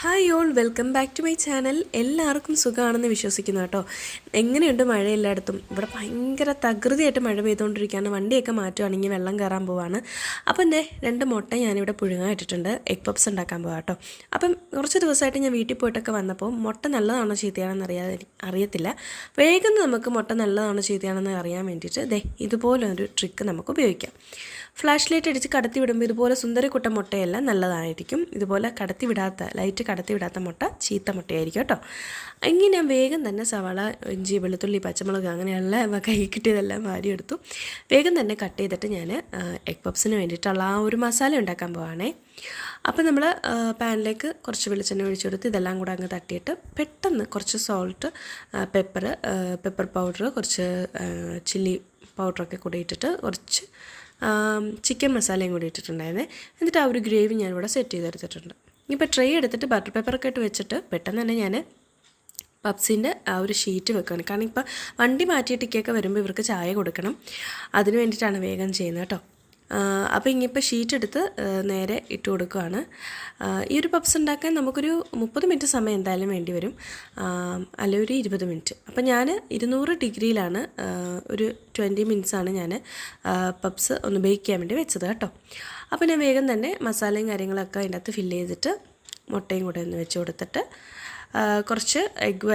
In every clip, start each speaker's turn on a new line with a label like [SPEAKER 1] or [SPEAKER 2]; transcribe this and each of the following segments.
[SPEAKER 1] Hi all welcome back to my channel എല്ലാവർക്കും സുഖമാണെന്ന് വിശ്വസിക്കുന്നു കേട്ടോ. എങ്ങനെയുണ്ട് മഴ എല്ലായിടത്തും? ഇവിടെ ഭയങ്കര തകൃതിയായിട്ട് മഴ പെയ്തുകൊണ്ടിരിക്കുകയാണ്. വണ്ടിയൊക്കെ മാറ്റുവാണെങ്കിൽ വെള്ളം കയറാൻ പോവാണ്. അപ്പം എന്റെ രണ്ട് മുട്ട ഞാനിവിടെ പുഴുങ്ങാൻ ഇട്ടിട്ടുണ്ട്. എഗ് പപ്സ് ഉണ്ടാക്കാൻ പോവാം കേട്ടോ. അപ്പം കുറച്ച് ദിവസമായിട്ട് ഞാൻ വീട്ടിൽ പോയിട്ടൊക്കെ വന്നപ്പോൾ മുട്ട നല്ലതാണോ ചീത്തയാണെന്ന് അറിയാതെ അറിയത്തില്ല. വേഗം നമുക്ക് മുട്ട നല്ലതാണോ ചീത്തയാണെന്ന് അറിയാൻ വേണ്ടിയിട്ട് ദേ ഇതുപോലൊരു ട്രിക്ക് നമുക്ക് ഉപയോഗിക്കാം. ഫ്ലാഷ് ലൈറ്റ് അടിച്ച് കടത്തി വിടുമ്പോൾ ഇതുപോലെ സുന്ദരിക്കുട്ട മുട്ടയല്ല നല്ലതായിരിക്കും. ഇതുപോലെ കടത്തി വിടാത്ത ലൈറ്റ് കടത്തി വിടാത്ത മുട്ട ചീത്ത മുട്ടയായിരിക്കും കേട്ടോ. ഇങ്ങനെ ഞാൻ വേഗം തന്നെ സവാള ഇഞ്ചി വെളുത്തുള്ളി പച്ചമുളക് അങ്ങനെയുള്ള കൈ കിട്ടിയതെല്ലാം വാരിയെടുത്തു. വേഗം തന്നെ കട്ട് ചെയ്തിട്ട് ഞാൻ എഗ് പപ്സിന് വേണ്ടിയിട്ടുള്ള ആ ഒരു മസാല ഉണ്ടാക്കാൻ പോവാണേ. അപ്പോൾ നമ്മൾ പാനിലേക്ക് കുറച്ച് വെളിച്ചെണ്ണ ഒഴിച്ചു കൊടുത്ത് ഇതെല്ലാം കൂടെ അങ്ങ് തട്ടിയിട്ട് പെട്ടെന്ന് കുറച്ച് സോൾട്ട് പെപ്പർ പെപ്പർ പൗഡർ കുറച്ച് ചില്ലി പൗഡറൊക്കെ കൂടി ഇട്ടിട്ട് കുറച്ച് ചിക്കൻ മസാലയും കൂടി ഇട്ടിട്ടുണ്ടായിരുന്നേ. എന്നിട്ട് ആ ഒരു ഗ്രേവി ഞാനിവിടെ സെറ്റ് ചെയ്തെടുത്തിട്ടുണ്ട്. ഇപ്പോൾ ട്രേ എടുത്തിട്ട് ബട്ടർ പേപ്പറൊക്കെ ഇട്ട് വെച്ചിട്ട് പെട്ടെന്ന് തന്നെ ഞാൻ പപ്സിന്റെ ആ ഒരു ഷീറ്റ് വെക്കുകയാണ് കാരണം ഇപ്പോൾ വണ്ടി മാറ്റിയിട്ട് മാറ്റിയിട്ടൊക്കെ വരുമ്പോൾ ഇവർക്ക് ചായ കൊടുക്കണം. അതിന് വേണ്ടിയിട്ടാണ് വേഗം ചെയ്യുന്നത് കേട്ടോ. അപ്പോൾ ഇനിയിപ്പോൾ ഷീറ്റ് എടുത്ത് നേരെ ഇട്ട് കൊടുക്കുകയാണ് ഈ ഒരു പപ്സ് ഉണ്ടാക്കാൻ നമുക്കൊരു മുപ്പത് മിനിറ്റ് സമയം എന്തായാലും വേണ്ടി വരും. അല്ല ഒരു ഇരുപത് മിനിറ്റ് അപ്പോൾ ഞാൻ ഇരുന്നൂറ് ഡിഗ്രിയിലാണ് ഒരു ട്വന്റി മിനിറ്റ്സാണ് ഞാൻ പപ്സ് ഒന്ന് ബേക്ക് ചെയ്യാൻ വേണ്ടി വെച്ചത് കേട്ടോ. അപ്പോൾ ഞാൻ വേഗം തന്നെ മസാലയും കാര്യങ്ങളൊക്കെ അതിന്റെ അകത്ത് ഫില്ല് ചെയ്തിട്ട് മുട്ടയും കൂടെ ഒന്ന് വെച്ച് കൊടുത്തിട്ട് കുറച്ച് എഗ്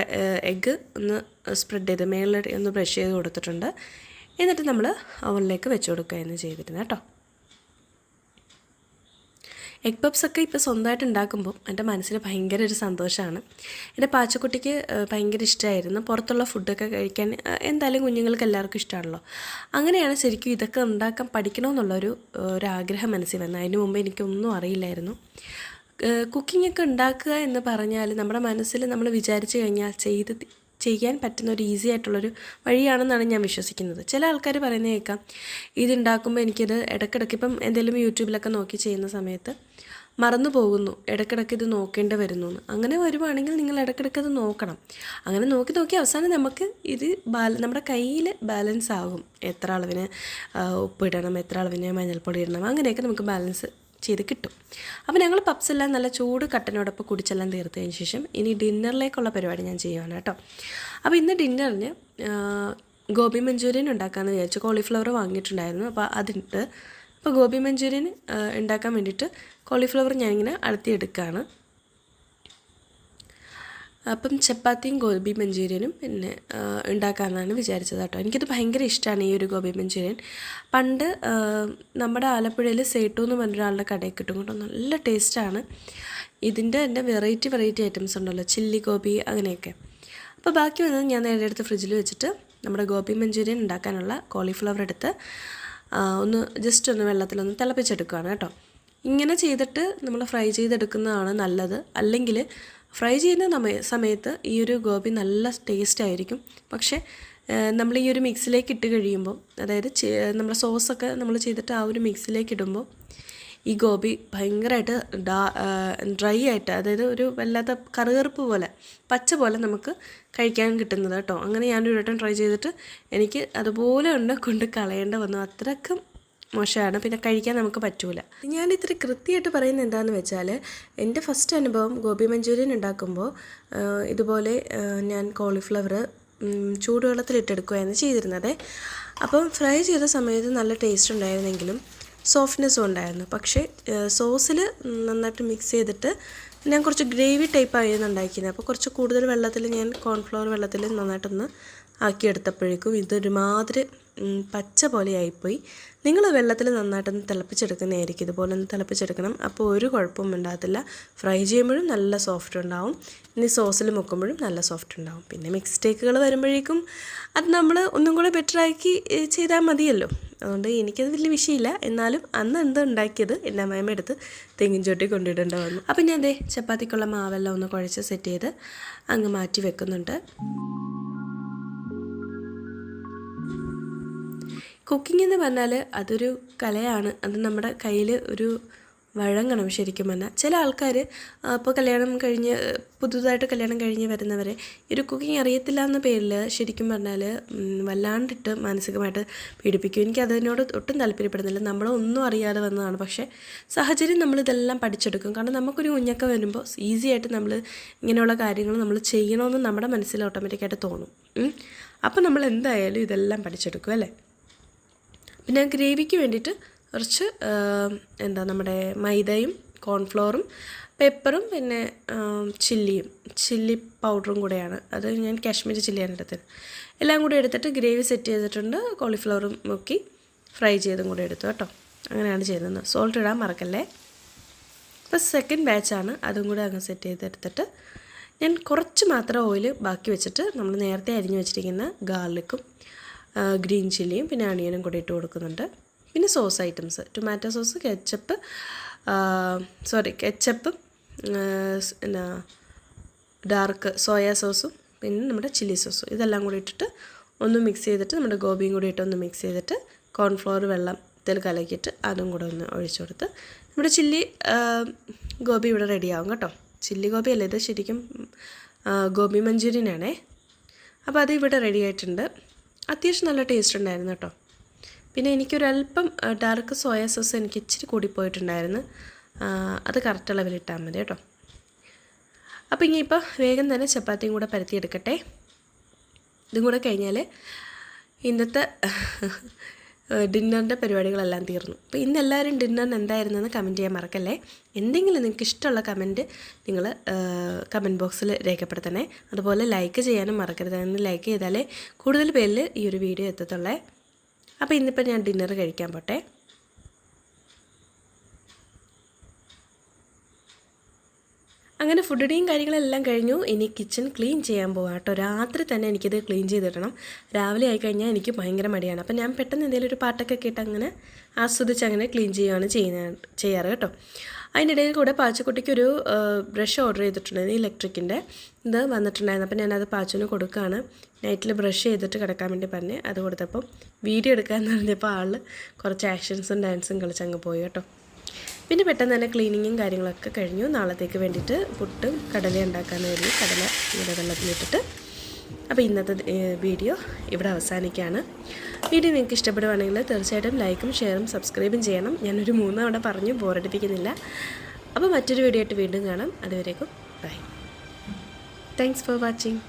[SPEAKER 1] എഗ്ഗ് ഒന്ന് സ്പ്രെഡ് ചെയ്ത് മേളിൽ ഒന്ന് ബ്രഷ് ചെയ്ത് കൊടുത്തിട്ടുണ്ട്. എന്നിട്ട് നമ്മൾ അവനിലേക്ക് വെച്ച് എന്ന് ചെയ്തിരുന്നത് കേട്ടോ. എഗ് പപ്സൊക്കെ ഇപ്പോൾ സ്വന്തമായിട്ട് ഉണ്ടാക്കുമ്പോൾ എന്റെ മനസ്സിന് ഭയങ്കര ഒരു സന്തോഷമാണ്. എന്റെ പാച്ചക്കുട്ടിക്ക് ഭയങ്കര ഇഷ്ടമായിരുന്നു പുറത്തുള്ള ഫുഡൊക്കെ കഴിക്കാൻ എന്തായാലും കുഞ്ഞുങ്ങൾക്ക് എല്ലാവർക്കും ഇഷ്ടമാണല്ലോ അങ്ങനെയാണ് ശരിക്കും ഇതൊക്കെ ഉണ്ടാക്കാൻ പഠിക്കണമെന്നുള്ളൊരു ഒരു ആഗ്രഹം മനസ്സിൽ വന്നത്. അതിന് മുമ്പ് എനിക്കൊന്നും അറിയില്ലായിരുന്നു. കുക്കിംഗ് ഒക്കെ ഉണ്ടാക്കുക എന്ന് പറഞ്ഞാൽ നമ്മുടെ മനസ്സിൽ നമ്മൾ വിചാരിച്ചു കഴിഞ്ഞാൽ ചെയ്ത് ചെയ്യാൻ പറ്റുന്ന ഒരു ഈസി ആയിട്ടുള്ളൊരു വഴിയാണെന്നാണ് ഞാൻ വിശ്വസിക്കുന്നത്. ചില ആൾക്കാർ പറയുന്നത് കേൾക്കാം. ഇതുണ്ടാക്കുമ്പോൾ എനിക്കിത് ഇടയ്ക്കിടയ്ക്ക് ഇപ്പം എന്തെങ്കിലും യൂട്യൂബിലൊക്കെ നോക്കി ചെയ്യുന്ന സമയത്ത് മറന്നു പോകുന്നു. ഇടയ്ക്കിടയ്ക്ക് ഇത് നോക്കേണ്ടി വരുന്നു അങ്ങനെ വരുവാണെങ്കിൽ നിങ്ങൾ ഇടയ്ക്കിടയ്ക്ക് അത് നോക്കണം. അങ്ങനെ നോക്കി നോക്കി അവസാനം നമുക്ക് ഇത് ബാല നമ്മുടെ കയ്യിൽ ബാലൻസ് ആകും. എത്ര അളവിന് ഉപ്പ് ഉപ്പിടണം എത്ര അളവിന് മഞ്ഞൾപ്പൊടി ഇടണം അങ്ങനെയൊക്കെ നമുക്ക് ബാലൻസ് ചെയ്ത് കിട്ടും. അപ്പോൾ ഞങ്ങൾ പപ്സ് എല്ലാം നല്ല ചൂട് കട്ടനോടൊപ്പം കുടിച്ചെല്ലാം തീർത്തതിന് ശേഷം ഇനി ഡിന്നറിലേക്കുള്ള പരിപാടി ഞാൻ ചെയ്യുവാണ് കേട്ടോ. അപ്പോൾ ഇന്ന് ഡിന്നറിന് ഗോബി മഞ്ചൂരിയൻ ഉണ്ടാക്കാമെന്ന് വിചാരിച്ചു. കോളിഫ്ലവർ വാങ്ങിയിട്ടുണ്ടായിരുന്നു. അപ്പോൾ അതുണ്ട്. അപ്പോൾ ഗോബി മഞ്ചൂരിയൻ ഉണ്ടാക്കാൻ വേണ്ടിയിട്ട് കോളിഫ്ലവർ ഞാനിങ്ങനെ അടത്തിയെടുക്കുകയാണ് അപ്പം ചപ്പാത്തിയും ഗോബി മഞ്ചൂരിയനും പിന്നെ ഉണ്ടാക്കാമെന്നാണ് വിചാരിച്ചത് കേട്ടോ. എനിക്കിത് ഭയങ്കര ഇഷ്ടമാണ് ഈ ഒരു ഗോബി മഞ്ചൂരിയൻ. പണ്ട് നമ്മുടെ ആലപ്പുഴയിൽ സേട്ടു എന്ന് പറഞ്ഞൊരാളുടെ കടയിൽ കിട്ടും കേട്ടോ. നല്ല ടേസ്റ്റാണ്. ഇതിന്റെ തന്നെ വെറൈറ്റി വെറൈറ്റി ഐറ്റംസ് ഉണ്ടല്ലോ ചില്ലി ഗോബി അങ്ങനെയൊക്കെ. അപ്പോൾ ബാക്കി വന്നത് ഞാൻ നേരെ എടുത്ത് ഫ്രിഡ്ജിൽ വെച്ചിട്ട് നമ്മുടെ ഗോബി മഞ്ചൂരിയൻ ഉണ്ടാക്കാനുള്ള കോളിഫ്ലവർ എടുത്ത് ഒന്ന് ജസ്റ്റ് ഒന്ന് വെള്ളത്തിലൊന്ന് തിളപ്പിച്ചെടുക്കുകയാണ് കേട്ടോ. ഇങ്ങനെ ചെയ്തിട്ട് നമ്മൾ ഫ്രൈ ചെയ്തെടുക്കുന്നതാണ് നല്ലത്. അല്ലെങ്കിൽ ഫ്രൈ ചെയ്യുന്ന സമയ സമയത്ത് ഈ ഒരു ഗോബി നല്ല ടേസ്റ്റ് ആയിരിക്കും. പക്ഷേ നമ്മൾ ഈ ഒരു മിക്സിലേക്ക് ഇട്ട് കഴിയുമ്പോൾ അതായത് നമ്മുടെ സോസൊക്കെ നമ്മൾ ചെയ്തിട്ട് ആ ഒരു മിക്സിലേക്ക് ഇടുമ്പോൾ ഈ ഗോബി ഭയങ്കരമായിട്ട് ഡാ ഡ്രൈ ആയിട്ട് അതായത് ഒരു വല്ലാത്ത കറുകറുപ്പ് പോലെ പച്ച പോലെ നമുക്ക് കഴിക്കാൻ കിട്ടുന്നത് കേട്ടോ. അങ്ങനെ ഞാനൊരു വട്ടം ട്രൈ ചെയ്തിട്ട് എനിക്ക് അതുപോലെ ഉണ്ട് കൊണ്ട് കളയേണ്ട വന്നു. അത്രക്കും മോശമാണ്. പിന്നെ കഴിക്കാൻ നമുക്ക് പറ്റൂല. ഞാൻ ഇത്ര കൃത്യമായിട്ട് പറയുന്നത് എന്താണെന്ന് വെച്ചാൽ എന്റെ ഫസ്റ്റ് അനുഭവം ഗോപി മഞ്ചൂരിയൻ ഉണ്ടാക്കുമ്പോൾ ഇതുപോലെ ഞാൻ കോളിഫ്ലവർ ചൂടുവെള്ളത്തിലിട്ടെടുക്കുകയാണ് ചെയ്തിരുന്നത്. അപ്പം ഫ്രൈ ചെയ്ത സമയത്ത് നല്ല ടേസ്റ്റ് ഉണ്ടായിരുന്നെങ്കിലും സോഫ്റ്റ്നെസ്സും ഉണ്ടായിരുന്നു. പക്ഷേ സോസിൽ നന്നായിട്ട് മിക്സ് ചെയ്തിട്ട് ഞാൻ കുറച്ച് ഗ്രേവി ടൈപ്പ് ആയിരുന്നു ഉണ്ടാക്കിയത് അപ്പോൾ കുറച്ച് കൂടുതൽ വെള്ളത്തിൽ ഞാൻ കോൺഫ്ലവർ വെള്ളത്തിൽ നന്നായിട്ടൊന്ന് ആക്കിയെടുത്തപ്പോഴേക്കും ഇതൊരുമാതിരി പച്ച പോലെ ആയിപ്പോയി നിങ്ങൾ വെള്ളത്തിൽ നന്നായിട്ടൊന്ന് തിളപ്പിച്ചെടുക്കുന്നതായിരിക്കും. ഇതുപോലെ ഒന്ന് തിളപ്പിച്ചെടുക്കണം. അപ്പോൾ ഒരു കുഴപ്പവും ഉണ്ടാകത്തില്ല. ഫ്രൈ ചെയ്യുമ്പോഴും നല്ല സോഫ്റ്റ് ഉണ്ടാവും. ഇനി സോസിൽ മുക്കുമ്പോഴും നല്ല സോഫ്റ്റ് ഉണ്ടാവും. പിന്നെ മിക്സ്റ്റേക്കുകൾ വരുമ്പോഴേക്കും അത് നമ്മൾ ഒന്നും കൂടെ ബെറ്ററാക്കി ചെയ്താൽ മതിയല്ലോ. അതുകൊണ്ട് എനിക്കത് വലിയ വിഷയമില്ല. എന്നാലും അന്ന് എന്താ ഉണ്ടാക്കിയത് എന്റെ അമ്മയമ്മ എടുത്ത് തെങ്ങിൻ ചോട്ടി കൊണ്ടിടേണ്ട വന്നു അപ്പം ഞാൻ ദേ ചപ്പാത്തിക്കുള്ള മാവെല്ലാം ഒന്ന് കുഴച്ച് സെറ്റ് ചെയ്ത് അങ്ങ് മാറ്റി വെക്കുന്നുണ്ട്. കുക്കിംഗ് എന്ന് പറഞ്ഞാൽ അതൊരു കലയാണ്. അത് നമ്മുടെ കയ്യിൽ ഒരു വഴങ്ങണം ശരിക്കും പറഞ്ഞാൽ ചില ആൾക്കാർ ഇപ്പോൾ കല്യാണം കഴിഞ്ഞ് പുതുതായിട്ട് കല്യാണം കഴിഞ്ഞ് വരുന്നവരെ ഒരു കുക്കിംഗ് അറിയത്തില്ല എന്ന പേരിൽ ശരിക്കും പറഞ്ഞാൽ വല്ലാണ്ടിട്ട് മാനസികമായിട്ട് പീഡിപ്പിക്കും. എനിക്ക് അതിനോട് ഒട്ടും താല്പര്യപ്പെടുന്നില്ല. നമ്മളൊന്നും അറിയാതെ വന്നതാണ്. പക്ഷേ സാഹചര്യം നമ്മളിതെല്ലാം പഠിച്ചെടുക്കും. കാരണം നമുക്കൊരു കുഞ്ഞൊക്കെ വരുമ്പോൾ ഈസി ആയിട്ട് നമ്മൾ ഇങ്ങനെയുള്ള കാര്യങ്ങൾ നമ്മൾ ചെയ്യണമെന്ന് നമ്മുടെ മനസ്സിൽ ഓട്ടോമാറ്റിക്കായിട്ട് തോന്നും. അപ്പോൾ നമ്മൾ എന്തായാലും ഇതെല്ലാം പഠിച്ചെടുക്കും അല്ലേ? പിന്നെ ഗ്രേവിക്ക് വേണ്ടിയിട്ട് കുറച്ച് എന്താ നമ്മുടെ മൈദയും കോൺഫ്ലോറും പെപ്പറും പിന്നെ ചില്ലിയും ചില്ലി പൗഡറും കൂടെയാണ്. അത് ഞാൻ കാശ്മീരി ചില്ലിയാണ് എടുത്തത്. എല്ലാം കൂടി എടുത്തിട്ട് ഗ്രേവി സെറ്റ് ചെയ്തിട്ടുണ്ട്. കോളിഫ്ലവറും മുക്കി ഫ്രൈ ചെയ്തും കൂടി എടുത്തു കേട്ടോ. അങ്ങനെയാണ് ചെയ്യുന്നത്. സോൾട്ട് ഇടാൻ മറക്കല്ലേ? അപ്പോൾ സെക്കൻഡ് ബാച്ചാണ് അതും കൂടി അങ്ങ് സെറ്റ് ചെയ്തെടുത്തിട്ട് ഞാൻ കുറച്ച് മാത്രം ഓയിൽ ബാക്കി വെച്ചിട്ട് നമ്മൾ നേരത്തെ അരിഞ്ഞു വെച്ചിരിക്കുന്ന ഗാർലിക്കും ഗ്രീൻ ചില്ലിയും പിന്നെ അണിയനും കൂടി ഇട്ട് കൊടുക്കുന്നുണ്ട്. പിന്നെ sauce items. Tomato sauce ketchup sorry കെച്ചപ്പും എന്നാ ഡാർക്ക് സോയ സോസും പിന്നെ നമ്മുടെ ചില്ലി സോസും. ഇതെല്ലാം കൂടി ഇട്ടിട്ട് ഒന്ന് മിക്സ് ചെയ്തിട്ട് നമ്മുടെ ഗോപിയും കൂടി ഇട്ട് ഒന്ന് മിക്സ് ചെയ്തിട്ട് കോൺഫ്ലവർ വെള്ളത്തിൽ കലക്കിയിട്ട് അതും കൂടെ ഒന്ന് ഒഴിച്ചു കൊടുത്ത് നമ്മുടെ ചില്ലി ഗോപി ഇവിടെ റെഡിയാവും കേട്ടോ. ചില്ലി ഗോപി അല്ലേ ഇത്? ശരിക്കും ഗോപി മഞ്ചൂരിയനാണേ അപ്പോൾ അത് ഇവിടെ റെഡി ആയിട്ടുണ്ട്. അത്യാവശ്യം നല്ല ടേസ്റ്റ് ഉണ്ടായിരുന്നു കേട്ടോ പിന്നെ എനിക്കൊരല്പം ഡാർക്ക് സോയ സോസ് എനിക്ക് ഇച്ചിരി കൂടിപ്പോയിട്ടുണ്ടായിരുന്നു അത് കറക്റ്റ് അളവിലിട്ടാൽ മതി കേട്ടോ അപ്പോൾ ഇനിയിപ്പോൾ വേഗം തന്നെ ചപ്പാത്തിയും കൂടെ പരത്തിയെടുക്കട്ടെ. ഇതും കൂടെ കഴിഞ്ഞാൽ ഇന്നത്തെ ഡിന്നറിന്റെ പരിപാടികളെല്ലാം തീർന്നു. അപ്പോൾ ഇന്ന് എല്ലാവരും ഡിന്നറിന് എന്തായിരുന്നെന്ന് കമന്റ് ചെയ്യാൻ മറക്കല്ലേ? എന്തെങ്കിലും നിങ്ങൾക്ക് ഇഷ്ടമുള്ള കമന്റ് നിങ്ങൾ കമന്റ് ബോക്സിൽ രേഖപ്പെടുത്തണേ. അതുപോലെ ലൈക്ക് ചെയ്യാനും മറക്കരുത്. എന്ന് ലൈക്ക് ചെയ്താലേ കൂടുതൽ പേരിൽ ഈ ഒരു വീഡിയോ എത്തത്തുള്ളേ. അപ്പോൾ ഇന്നിപ്പോൾ ഞാൻ ഡിന്നർ കഴിക്കാൻ പോട്ടെ. അങ്ങനെ ഫുഡിന്റെയും കാര്യങ്ങളെല്ലാം കഴിഞ്ഞു. ഇനി കിച്ചൺ ക്ലീൻ ചെയ്യാൻ പോകാം കേട്ടോ. രാത്രി തന്നെ എനിക്കിത് ക്ലീൻ ചെയ്തിടണം. രാവിലെ ആയി കഴിഞ്ഞാൽ എനിക്ക് ഭയങ്കര മടിയാണ്. അപ്പം ഞാൻ പെട്ടെന്ന് എന്തെങ്കിലും ഒരു പാട്ടൊക്കെ കേട്ട് അങ്ങനെ ആസ്വദിച്ച് അങ്ങനെ ക്ലീൻ ചെയ്യുകയാണ് ചെയ്യുന്ന ചെയ്യാറ് കേട്ടോ. അതിനിടയിൽ കൂടെ പാച്ചക്കുട്ടിക്ക് ഒരു ബ്രഷ് ഓർഡർ ചെയ്തിട്ടുണ്ടായിരുന്നു. ഇലക്ട്രിക്കിന്റെ ഇത് വന്നിട്ടുണ്ടായിരുന്നു. അപ്പം ഞാനത് പാച്ചുവിന് കൊടുക്കുകയാണ് നൈറ്റിൽ ബ്രഷ് ചെയ്തിട്ട് കിടക്കാൻ വേണ്ടി പറഞ്ഞ് അത് കൊടുത്തപ്പം വീഡിയോ എടുക്കാമെന്ന് പറഞ്ഞപ്പോൾ ആൾ കുറച്ച് ആക്ഷൻസും ഡാൻസും കളിച്ചങ്ങ് പോയി കേട്ടോ. പിന്നെ പെട്ടെന്ന് തന്നെ ക്ലീനിങ്ങും കാര്യങ്ങളൊക്കെ കഴിഞ്ഞു. നാളത്തേക്ക് വേണ്ടിയിട്ട് പുട്ടും കടല ഉണ്ടാക്കാൻ വേണ്ടി കടല ഇവിടെ വെള്ളത്തിലിട്ടിട്ട് അപ്പോൾ ഇന്നത്തെ വീഡിയോ ഇവിടെ അവസാനിക്കുകയാണ്. വീഡിയോ നിങ്ങൾക്ക് ഇഷ്ടപ്പെടുവാണെങ്കിൽ തീർച്ചയായിട്ടും ലൈക്കും ഷെയറും സബ്സ്ക്രൈബും ചെയ്യണം. ഞാനൊരു മൂന്ന് അവിടെ പറഞ്ഞു ബോറടിപ്പിക്കുന്നില്ല. അപ്പോൾ മറ്റൊരു വീഡിയോ ആയിട്ട് വീണ്ടും കാണാം. അതുവരേക്കും ബൈ. Thanks for watching